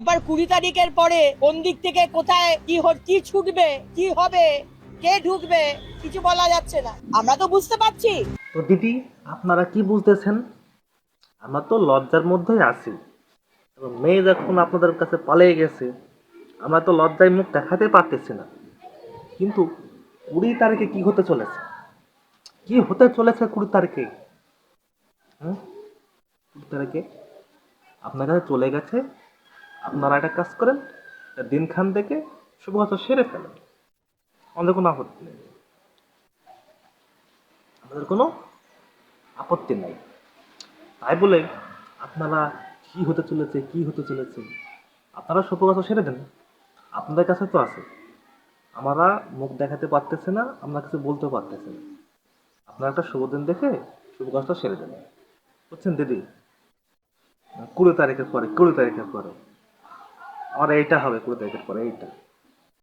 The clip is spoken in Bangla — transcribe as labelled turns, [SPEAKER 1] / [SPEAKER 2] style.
[SPEAKER 1] এবার কুড়ি তারিখের পরে কোন দিক থেকে কোথায় কি কি ছুটবে, কি হবে, কে ঢুকবে, কিছু বলা যাচ্ছে না। আমরা তো বুঝতে পারছি।
[SPEAKER 2] তো দিদি, আপনারা কি বুঝতেছেন আমরা তো লজ্জার মধ্যেই আছি। এবং মেয়ে যখন আপনাদের কাছে পালিয়ে গেছে, আমরা তো লজ্জায় মুখ দেখাতে পারতেছি না। কিন্তু কুড়ি তারিখে কি হতে চলেছে? কি হতে চলেছে কুড়ি তারিখে? হুম? কুড়ি তারিখে আপনার কাছে চলে গেছে আপনারা একটা কাজ করেন, দিনখান থেকে শুভ কথা সেরে ফেলেন। আমাদের কোনো আপত্তি নেই। আমাদের কোনো আপত্তি নাই। তাই বলে আপনারা কি হতে চলেছে, কি হতে চলেছে, আপনারা সত্য কথা সেরে দেন। আপনাদের কাছে তো আছে। আমরা মুখ দেখাতে পারতেছে না, আমরা কিছু বলতে পারতেছে না। আপনারা একটা শুভ দিন দেখে শুভ কাজটা সেরে দেন। বুঝছেন দিদি? কুড়ি তারিখের পরে, কুড়ি তারিখের পরে। আমার এইটা হবে কুড়ি তারিখের পরে এইটা।